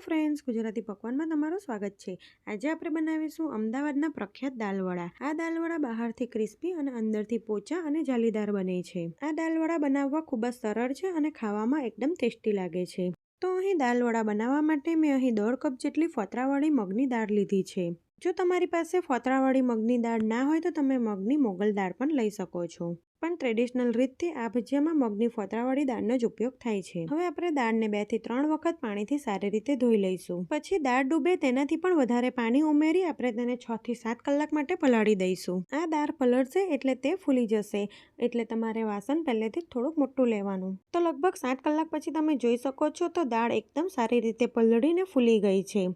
Friends, Gujarati પકવાનમાં તમારું સ્વાગત છે. આજે આપણે બનાવીશું અમદાવાદના પ્રખ્યાત દાલવડા. આ દાલવડા બહારથી ક્રિસ્પી અને અંદરથી પોચા અને જાલીદાર બને છે. આ દાલવડા બનાવવા ખૂબ જ સરળ છે અને ખાવામાં એકદમ ટેસ્ટી લાગે છે. તો અહીં દાલવડા બનાવવા માટે મેં અહીં દોઢ કપ જેટલી ફોતરાવાળી મગની દાળ લીધી છે. જો તમારી પાસે ફોતરાવાળી મગની દાળ ના હોય તો તમે મગની મોગલ દાળ પણ લઈ શકો છો. પણ ટ્રેડિશનલ રીતથી આ ભજીયામાં મગની ફોતરાવાળી દાળનો જ ઉપયોગ થાય છે. હવે આપણે દાળને બેથી ત્રણ વખત પાણીથી સારી રીતે ધોઈ લઈશું. પછી દાળ ડૂબે તેનાથી પણ વધારે પાણી ઉમેરી આપણે તેને છ થી સાત કલાક માટે પલાળી દઈશું. આ દાળ પલળશે એટલે તે ફૂલી જશે. એટલે તમારે વાસણ પહેલેથી થોડુંક મોટું લેવાનું. તો લગભગ સાત કલાક પછી તમે જોઈ શકો છો તો દાળ એકદમ સારી રીતે પલળીને ફૂલી ગઈ છે.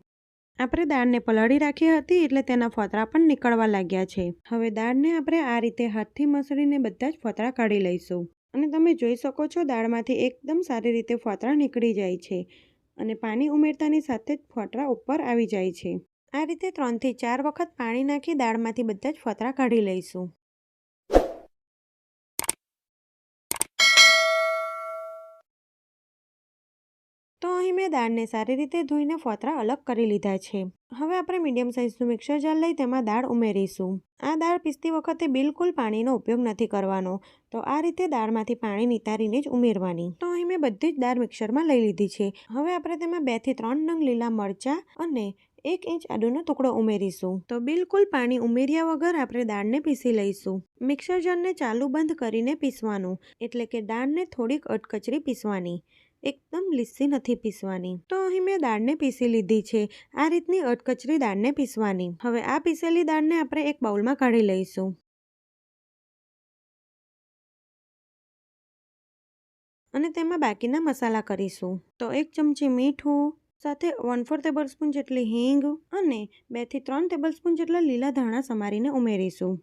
આપણે દાળને પલાળી રાખી હતી એટલે તેના ફોતરા પણ નીકળવા લાગ્યા છે. હવે દાળને આપણે આ રીતે હાથથી મસળીને બધા જ ફોતરા કાઢી લઈશું. અને તમે જોઈ શકો છો દાળમાંથી એકદમ સારી રીતે ફોતરા નીકળી જાય છે અને પાણી ઉમેરતાની સાથે જ ફોતરા ઉપર આવી જાય છે. આ રીતે ત્રણથી ચાર વખત પાણી નાખી દાળમાંથી બધા જ ફોતરા કાઢી લઈશું. તો અહીં મેં દાળને સારી રીતે ધોઈને ફોતરા અલગ કરી લીધા છે. હવે આપણે મીડિયમ સાઇઝનું મિક્સર જાર લઈ તેમાં દાળ ઉમેરીશું. આ દાળ પીસતી વખતે બિલકુલ પાણીનો ઉપયોગ નથી કરવાનો. તો આ રીતે દાળમાંથી પાણી નિતારીને જ ઉમેરવાની. તો અહીં મેં બધી જ દાળ મિક્સરમાં લઈ લીધી છે. હવે આપણે તેમાં બેથી ત્રણ નંગ લીલા મરચાં અને એક ઇંચ આદુનો ટુકડો ઉમેરીશું. તો બિલકુલ પાણી ઉમેર્યા વગર આપણે દાળને પીસી લઈશું. મિક્સર જારને ચાલુ બંધ કરીને પીસવાનું. એટલે કે દાળને થોડીક અટકચરી પીસવાની. એકદમ લીસી નથી પીસવાની. તો અહીં મેં દાળને પીસી લીધી છે. આ રીતની અટકચરી દાળને પીસવાની. હવે આ પીસેલી દાળને આપણે એક બાઉલમાં કાઢી લઈશું. અને તેમાં બાકીના મસાલા કરીશું. તો એક ચમચી મીઠું, સાથે વન ફોર ટેબલ સ્પૂન જેટલી હિંગ અને બેથી ત્રણ ટેબલ સ્પૂન જેટલા લીલા ધાણા સમારીને ઉમેરીશું.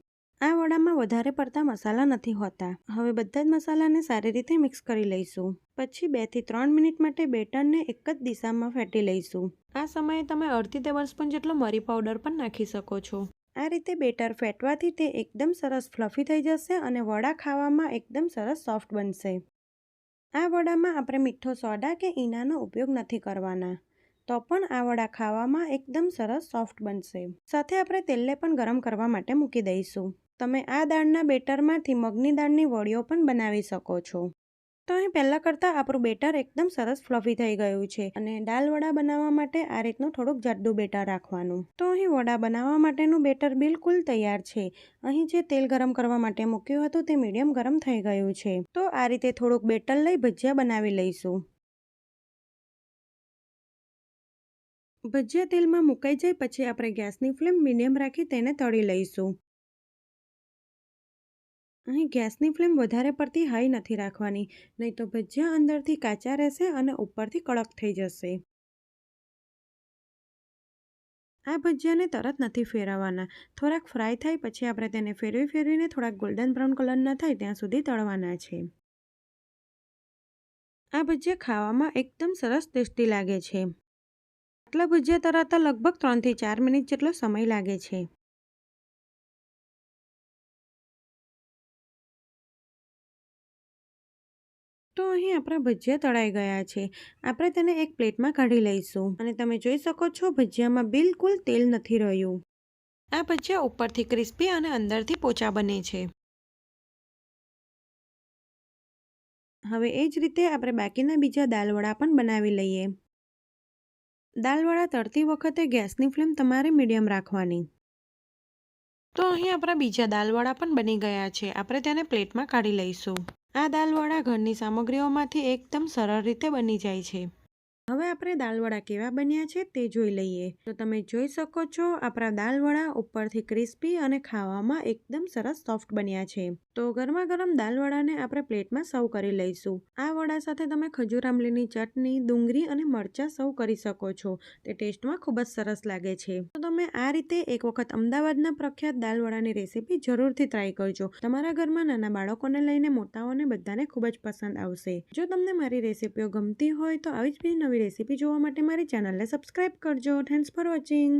આ વડામાં વધારે પડતા મસાલા નથી હોતા. હવે બધા જ મસાલાને સારી રીતે મિક્સ કરી લઈશું. પછી બેથી ત્રણ મિનિટ માટે બેટરને એક જ દિશામાં ફેટી લઈશું. આ સમયે તમે અડધી ટેબલ સ્પૂન જેટલો મરી પાવડર પણ નાખી શકો છો. આ રીતે બેટર ફેટવાથી તે એકદમ સરસ ફ્લફી થઈ જશે અને વડા ખાવામાં એકદમ સરસ સોફ્ટ બનશે. આ વડામાં આપણે મીઠો સોડા કે ઈનાનો ઉપયોગ નથી કરવાના. તો પણ આ વડા ખાવામાં એકદમ સરસ સોફ્ટ બનશે. સાથે આપણે તેલને પણ ગરમ કરવા માટે મૂકી દઈશું. તમે આ દાળના બેટરમાંથી મગની દાળની વડીઓ પણ બનાવી શકો છો. તો અહીં પહેલાં કરતાં આપણું બેટર એકદમ સરસ ફ્લફી થઈ ગયું છે અને દાલ વડા બનાવવા માટે આ રીતનું થોડુંક જાડું બેટર રાખવાનું. તો અહીં વડા બનાવવા માટેનું બેટર બિલકુલ તૈયાર છે. અહીં જે તેલ ગરમ કરવા માટે મૂક્યું હતું તે મીડિયમ ગરમ થઈ ગયું છે. તો આ રીતે થોડુંક બેટર લઈ ભજીયા બનાવી લઈશું. ભજીયા તેલમાં મુકાઈ જાય પછી આપણે ગેસની ફ્લેમ મીડિયમ રાખી તેને તળી લઈશું. અહીં ગેસની ફ્લેમ વધારે પડતી હાઈ નથી રાખવાની, નહીં તો ભજીયા અંદરથી કાચા રહેશે અને ઉપરથી કડક થઈ જશે. આ ભજીયાને તરત નથી ફેરવવાના. થોડાક ફ્રાય થાય પછી આપણે તેને ફેરવી ફેરવીને થોડાક ગોલ્ડન બ્રાઉન કલરના થાય ત્યાં સુધી તળવાના છે. આ ભજીયા ખાવામાં એકદમ સરસ ટેસ્ટી લાગે છે. આટલા ભજીયા તરાતા લગભગ ત્રણથી ચાર મિનિટ જેટલો સમય લાગે છે. તો અહીં આપણા ભજીયા તળાઈ ગયા છે. આપણે તેને એક પ્લેટમાં કાઢી લઈશું. અને તમે જોઈ શકો છો, ભજીયામાં બિલકુલ તેલ નથી રહ્યું. આ ભજીયા ઉપરથી ક્રિસ્પી અને અંદરથી પોચા બને છે. હવે એ જ રીતે આપણે બાકીના બીજા દાલવડા પણ બનાવી લઈએ. દાલવડા તળતી વખતે ગેસની ફ્લેમ તમારે મીડિયમ રાખવાની. તો અહીં આપણા બીજા દાલવડા પણ બની ગયા છે. આપણે તેને પ્લેટમાં કાઢી લઈશું. આ દાલવડા ઘરની સામગ્રીઓમાંથી એકદમ સરળ રીતે બની જાય છે. હવે આપણે દાલવડા કેવા બન્યા છે તે જોઈ લઈએ. તો તમે જોઈ શકો છો, આપણા દાલવડા ઉપરથી ક્રિસ્પી અને ખાવામાં એકદમ સરસ સોફ્ટ બન્યા છે. તો ગરમા ગરમ દાલવડાને આપણે પ્લેટમાં સર્વ કરી લઈશું. આ વડા સાથે તમે ખજૂર આંબલીની ચટણી, ડુંગળી અને મરચાં સર્વ કરી શકો છો. તે ટેસ્ટમાં ખૂબ જ સરસ લાગે છે. તો તમે આ રીતે એક વખત અમદાવાદના પ્રખ્યાત દાલવડાની રેસીપી જરૂરથી ટ્રાય કરજો. તમારા ઘરમાં નાના બાળકોને લઈને મોટાઓને બધાને ખૂબ જ પસંદ આવશે. જો તમને મારી રેસીપીઓ ગમતી હોય તો આવી જ બી નવી રેસીપી જોવા માટે મારી ચેનલને સબસ્ક્રાઈબ કરજો. Thanks for watching